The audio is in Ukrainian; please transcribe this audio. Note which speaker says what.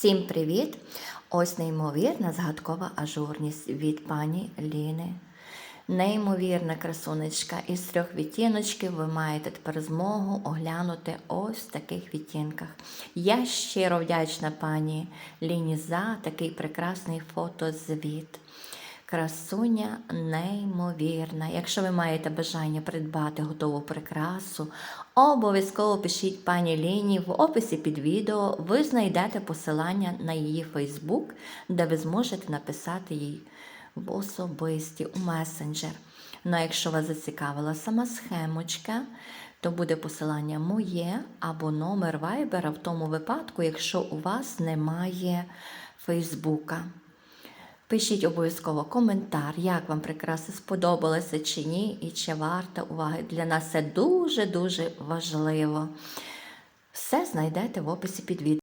Speaker 1: Всім привіт! Ось неймовірна згадкова ажурність від пані Ліни. Неймовірна красунечка із трьох відтіночків ви маєте тепер змогу оглянути ось в таких відтінках. Я щиро вдячна пані Ліні за такий прекрасний фотозвіт. Красуня неймовірна. Якщо ви маєте бажання придбати готову прикрасу, обов'язково пишіть пані Ліні в описі під відео. Ви знайдете посилання на її Фейсбук, де ви зможете написати їй в особисті у месенджер. Ну а якщо вас зацікавила сама схемочка, то буде посилання моє або номер вайбера в тому випадку, якщо у вас немає Фейсбука. Пишіть обов'язково коментар, як вам прикраси сподобалося чи ні, і чи варта уваги. Для нас це дуже-дуже важливо. Все знайдете в описі під відео.